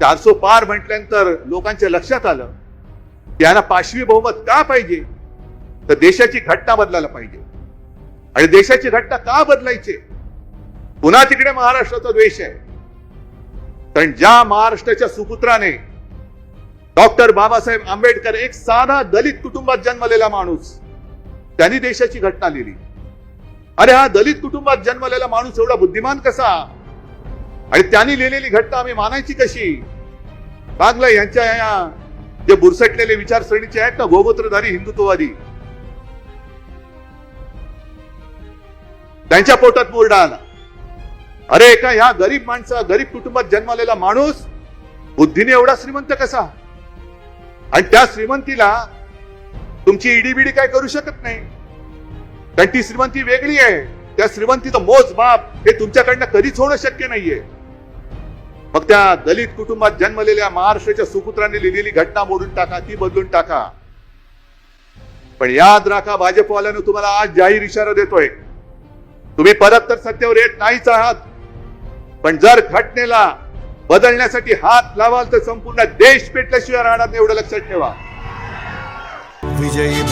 चारसो पार म्हटल्यानंतर लोकांच्या लक्षात आलं त्यांना यांना पाचवी बहुमत का पाहिजे? तर देशाची घटना बदलायला पाहिजे. आणि देशाची घटना का बदलायची? पुन्हा तिकडे महाराष्ट्राचा द्वेष आहे. कारण ज्या महाराष्ट्राच्या सुपुत्राने डॉक्टर बाबासाहेब आंबेडकर एक साधा दलित कुटुंबात जन्मलेला माणूस त्यांनी देशाची घटना लिहिली. अरे हा दलित कुटुंबात जन्मलेला माणूस एवढा बुद्धिमान कसा? आणि त्यांनी लिहिलेली घटना आम्ही मानायची कशी? बागला यांच्या या जे बुरसटलेले विचारसरणीचे आहेत ना गोमूत्रधारी हिंदुत्ववादी. त्यांच्या पोटात मुरडा आला अरे एका ह्या गरीब माणसा गरीब कुटुंबात जन्मलेला माणूस बुद्धीने एवढा श्रीमंत कसा? आणि त्या श्रीमंतीला तुमची इडीबिडी काय करू शकत नाही? कारण ती श्रीमंती वेगळी आहे. त्या श्रीमंतीचं मोजमाप हे तुमच्याकडनं कधीच होणं शक्य नाहीये. मग त्या दलित कुटुंबात जन्मलेल्या महाराष्ट्राच्या सुपुत्रांनी लिहिलेली घटना मोडून टाका ती बदलून टाका. पण याद राखा भाजपवाल्यानं तुम्हाला आज जाहीर इशारा देतोय. तुम्ही परत तर सत्तेवर येत नाहीच आहात. पण जर घटनेला बदलण्यासाठी हात लावाल तर संपूर्ण देश पेटल्याशिवाय राहणार नाही एवढं लक्षात ठेवा. विजयी